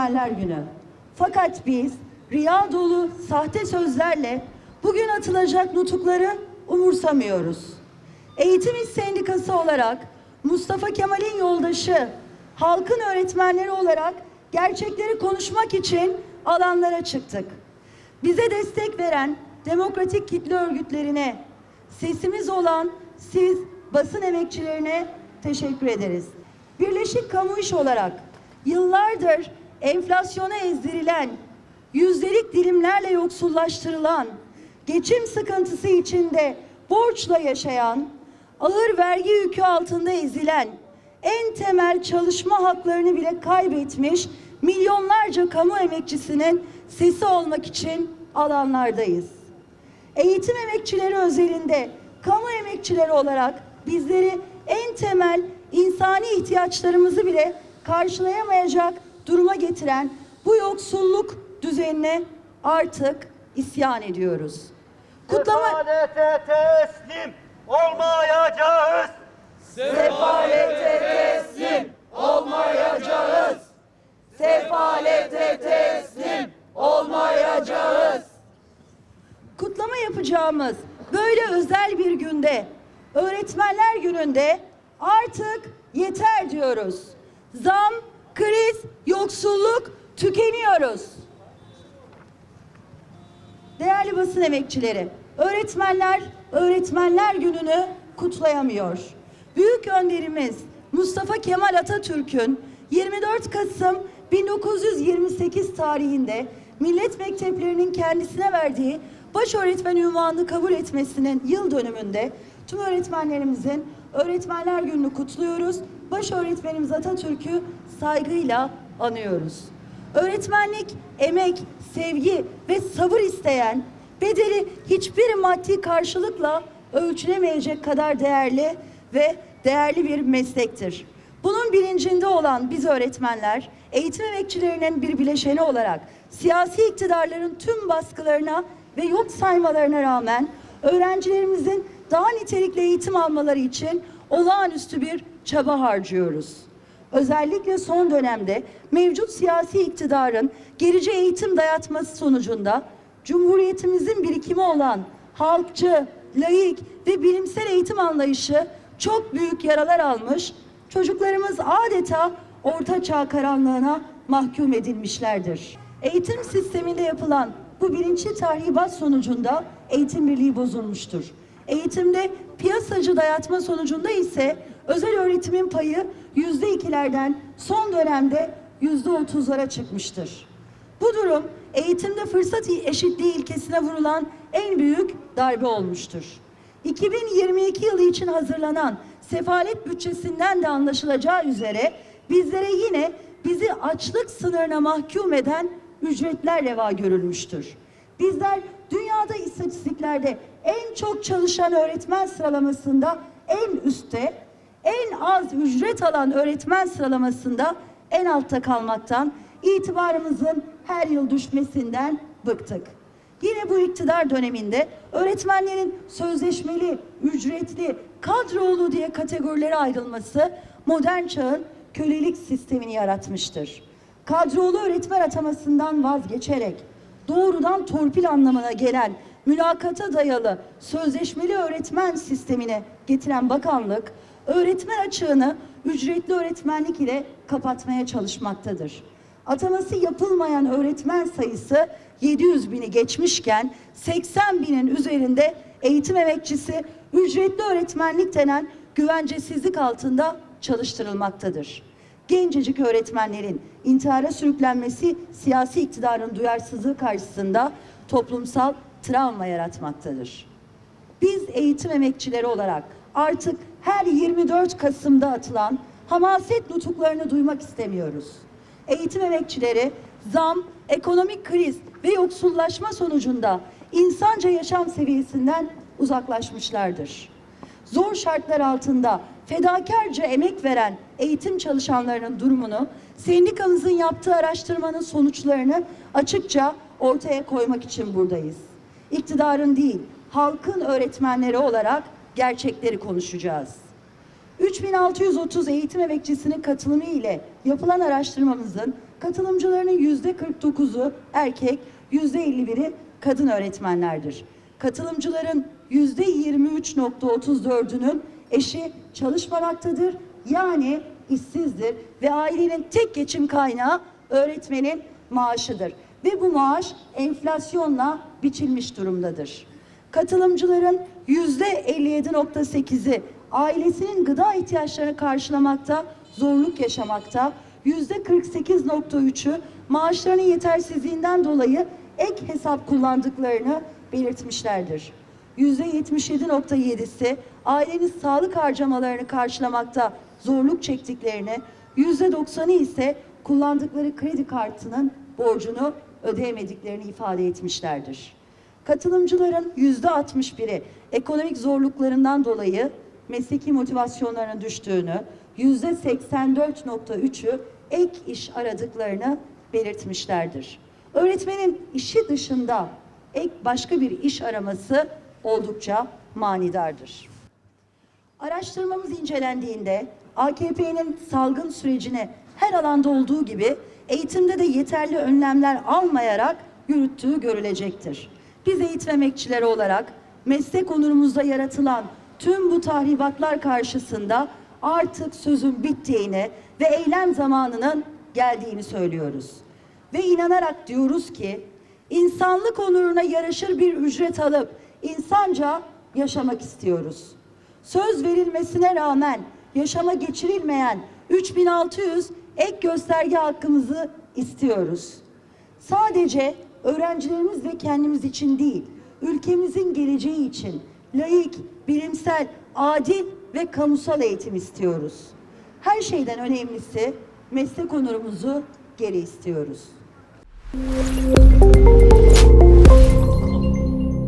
Öğretmenler Günü. Fakat biz riya dolu sahte sözlerle bugün atılacak nutukları umursamıyoruz. Eğitim İş Sendikası olarak Mustafa Kemal'in yoldaşı, halkın öğretmenleri olarak gerçekleri konuşmak için alanlara çıktık. Bize destek veren demokratik kitle örgütlerine, sesimiz olan siz basın emekçilerine teşekkür ederiz. Birleşik Kamu İş olarak yıllardır enflasyona ezdirilen, yüzdelik dilimlerle yoksullaştırılan, geçim sıkıntısı içinde borçla yaşayan, ağır vergi yükü altında ezilen, en temel çalışma haklarını bile kaybetmiş milyonlarca kamu emekçisinin sesi olmak için alanlardayız. Eğitim emekçileri özelinde kamu emekçileri olarak bizleri en temel insani ihtiyaçlarımızı bile karşılayamayacak duruma getiren bu yoksulluk düzenine artık isyan ediyoruz. Kutlama Sefalete teslim olmayacağız. Sefalete teslim olmayacağız. Sefalete teslim olmayacağız. Kutlama yapacağımız böyle özel bir günde, öğretmenler gününde artık yeter diyoruz. Zam, kriz, yoksulluk tükeniyoruz. Değerli basın emekçileri, öğretmenler öğretmenler gününü kutlayamıyor. Büyük önderimiz Mustafa Kemal Atatürk'ün 24 Kasım 1928 tarihinde millet mekteplerinin kendisine verdiği baş öğretmen ünvanını kabul etmesinin yıl dönümünde tüm öğretmenlerimizin Öğretmenler Günü'nü kutluyoruz. Baş öğretmenimiz Atatürk'ü saygıyla anıyoruz. Öğretmenlik emek, sevgi ve sabır isteyen, bedeli hiçbir maddi karşılıkla ölçülemeyecek kadar değerli ve değerli bir meslektir. Bunun bilincinde olan biz öğretmenler, eğitim emekçilerinin bir bileşeni olarak siyasi iktidarların tüm baskılarına ve yok saymalarına rağmen öğrencilerimizin daha nitelikli eğitim almaları için olağanüstü bir çaba harcıyoruz. Özellikle son dönemde mevcut siyasi iktidarın gerici eğitim dayatması sonucunda Cumhuriyetimizin birikimi olan halkçı, laik ve bilimsel eğitim anlayışı çok büyük yaralar almış, çocuklarımız adeta orta çağ karanlığına mahkum edilmişlerdir. Eğitim sisteminde yapılan bu bilinçli tahribat sonucunda eğitim birliği bozulmuştur. Eğitimde piyasacı dayatma sonucunda ise özel öğretimin payı yüzde ikilerden son dönemde yüzde otuzlara çıkmıştır. Bu durum eğitimde fırsat eşitliği ilkesine vurulan en büyük darbe olmuştur. 2022 yılı için hazırlanan sefalet bütçesinden de anlaşılacağı üzere bizlere yine bizi açlık sınırına mahkum eden ücretler reva görülmüştür. Bizler dünyada istatistiklerde en çok çalışan öğretmen sıralamasında en üstte, en az ücret alan öğretmen sıralamasında en altta kalmaktan, itibarımızın her yıl düşmesinden bıktık. Yine bu iktidar döneminde öğretmenlerin sözleşmeli, ücretli, kadrolu diye kategorilere ayrılması modern çağın kölelik sistemini yaratmıştır. Kadrolu öğretmen atamasından vazgeçerek doğrudan torpil anlamına gelen mülakata dayalı sözleşmeli öğretmen sistemine getiren bakanlık öğretmen açığını ücretli öğretmenlik ile kapatmaya çalışmaktadır. Ataması yapılmayan öğretmen sayısı 700 bini geçmişken 80 binin üzerinde eğitim emekçisi ücretli öğretmenlik denen güvencesizlik altında çalıştırılmaktadır. Gencecik öğretmenlerin intihara sürüklenmesi siyasi iktidarın duyarsızlığı karşısında toplumsal travma yaratmaktadır. Biz eğitim emekçileri olarak artık her 24 Kasım'da atılan hamaset nutuklarını duymak istemiyoruz. Eğitim emekçileri zam, ekonomik kriz ve yoksullaşma sonucunda insanca yaşam seviyesinden uzaklaşmışlardır. Zor şartlar altında fedakarca emek veren eğitim çalışanlarının durumunu sendikamızın yaptığı araştırmanın sonuçlarını açıkça ortaya koymak için buradayız. İktidarın değil, halkın öğretmenleri olarak gerçekleri konuşacağız. 3630 eğitim emekçisinin katılımı ile yapılan araştırmamızın Katılımcılarının yüzde 49'u erkek, yüzde 51'i kadın öğretmenlerdir. Katılımcıların yüzde 23.34'ünün eşi çalışmamaktadır. Yani işsizdir ve ailenin tek geçim kaynağı öğretmenin maaşıdır. Ve bu maaş enflasyonla biçilmiş durumdadır. Katılımcıların yüzde 57.8'i ailesinin gıda ihtiyaçlarını karşılamakta zorluk yaşamakta. Yüzde 48.3'ü maaşlarının yetersizliğinden dolayı ek hesap kullandıklarını belirtmişlerdir. Yüzde 77.7'si ailenin sağlık harcamalarını karşılamakta zorluk çektiklerini, yüzde 90'ı ise kullandıkları kredi kartının borcunu ödeyemediklerini ifade etmişlerdir. Katılımcıların yüzde 61'i ekonomik zorluklarından dolayı mesleki motivasyonlarının düştüğünü, yüzde 84.3'ü ek iş aradıklarını belirtmişlerdir. Öğretmenin işi dışında ek başka bir iş araması oldukça manidardır. Araştırmamız incelendiğinde AKP'nin salgın sürecini her alanda olduğu gibi eğitimde de yeterli önlemler almayarak yürüttüğü görülecektir. Biz eğitim emekçileri olarak meslek onurumuzda yaratılan tüm bu tahribatlar karşısında artık sözün bittiğini ve eylem zamanının geldiğini söylüyoruz. Ve inanarak diyoruz ki insanlık onuruna yaraşır bir ücret alıp insanca yaşamak istiyoruz. Söz verilmesine rağmen yaşama geçirilmeyen 3600 ek gösterge hakkımızı istiyoruz. Sadece öğrencilerimiz ve kendimiz için değil, ülkemizin geleceği için layık, bilimsel, adil ve kamusal eğitim istiyoruz. Her şeyden önemlisi meslek onurumuzu geri istiyoruz.